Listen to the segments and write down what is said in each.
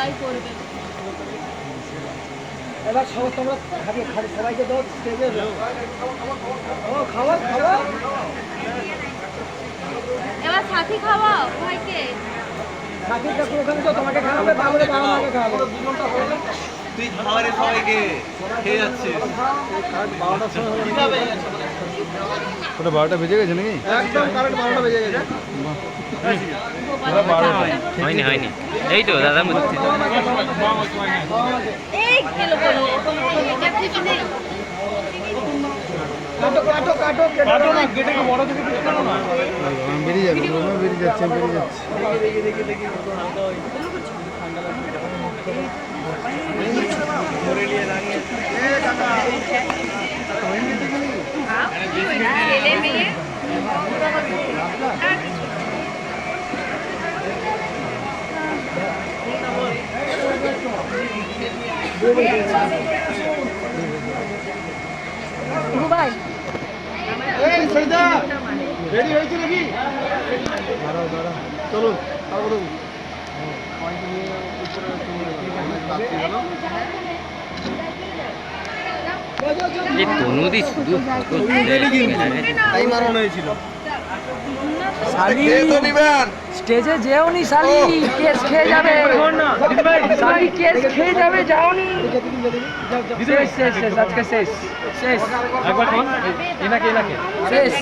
সবাই করবে। এবার সব তোমরা খাবি খাবি সবাইকে দাও স্টেজে ও খাওয়া খাওয়া। এবার সাথী খাওয়াও ভাইকে। সাথী কাকু ওখানে তো তোমাকে খাওয়াবে বাবুরে বাবা মাকে খাওয়াবে। তুই সবাইকে খেয়ে যাচ্ছিস ওটা বারোটা বেজে গেছে নাকি একদম কারেন্ট বারোটা বেজে গেছে হয়নি হয়নি এই তো আমি বেরিয়ে যাবে আমি বেরিয়ে যাচ্ছি আমি বেরিয়ে যাচ্ছি ভাই এই সৈদা রেডি হয়েছে নাকি? চলুন তারপরে এই তনুদি শুধু হয়েছিল। শালি তো নিবেন। স্টেজে যেওনি শালি কেস খেয়ে যাবে। শালি কেস খেয়ে যাবে যাওনি। শেষ শেষ শেষ আজকে শেষ। শেষ। একবার কোন এনাকে এনাকে। শেষ।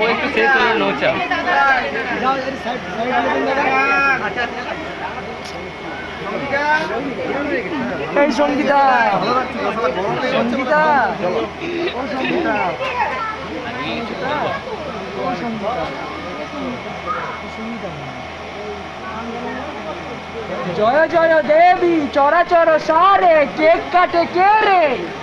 ও একটু শেষ হলো নৌচা এই সঙ্গীতা। সঙ্গীতা। জয় জয় দেবী। চরাচর সারে কেক কাটে কে রে?